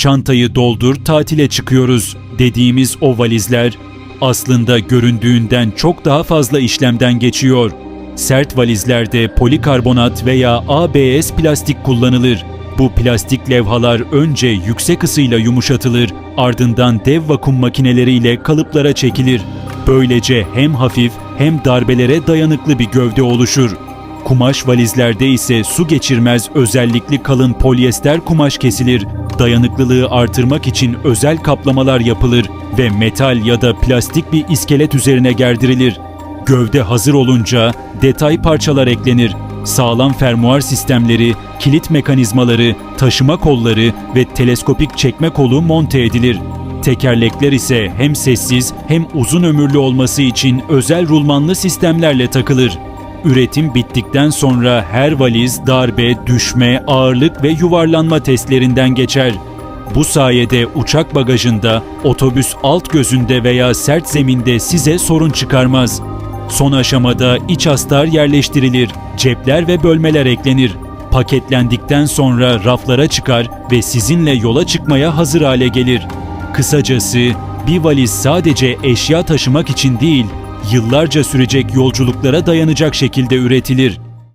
çantayı doldur tatile çıkıyoruz dediğimiz o valizler aslında göründüğünden çok daha fazla işlemden geçiyor. Sert valizlerde polikarbonat veya ABS plastik kullanılır. Bu plastik levhalar önce yüksek ısıyla yumuşatılır, ardından dev vakum makineleriyle kalıplara çekilir. Böylece hem hafif hem darbelere dayanıklı bir gövde oluşur. Kumaş valizlerde ise su geçirmez özellikli kalın polyester kumaş kesilir. Dayanıklılığı artırmak için özel kaplamalar yapılır ve metal ya da plastik bir iskelet üzerine gerdirilir. Gövde hazır olunca detay parçalar eklenir. Sağlam fermuar sistemleri, kilit mekanizmaları, taşıma kolları ve teleskopik çekme kolu monte edilir. Tekerlekler ise hem sessiz hem uzun ömürlü olması için özel rulmanlı sistemlerle takılır. Üretim bittikten sonra her valiz darbe, düşme, ağırlık ve yuvarlanma testlerinden geçer. Bu sayede uçak bagajında, otobüs alt gözünde veya sert zeminde size sorun çıkarmaz. Son aşamada iç astar yerleştirilir, cepler ve bölmeler eklenir. Paketlendikten sonra raflara çıkar ve sizinle yola çıkmaya hazır hale gelir. Kısacası bir valiz sadece eşya taşımak için değil, yıllarca sürecek yolculuklara dayanacak şekilde üretilir.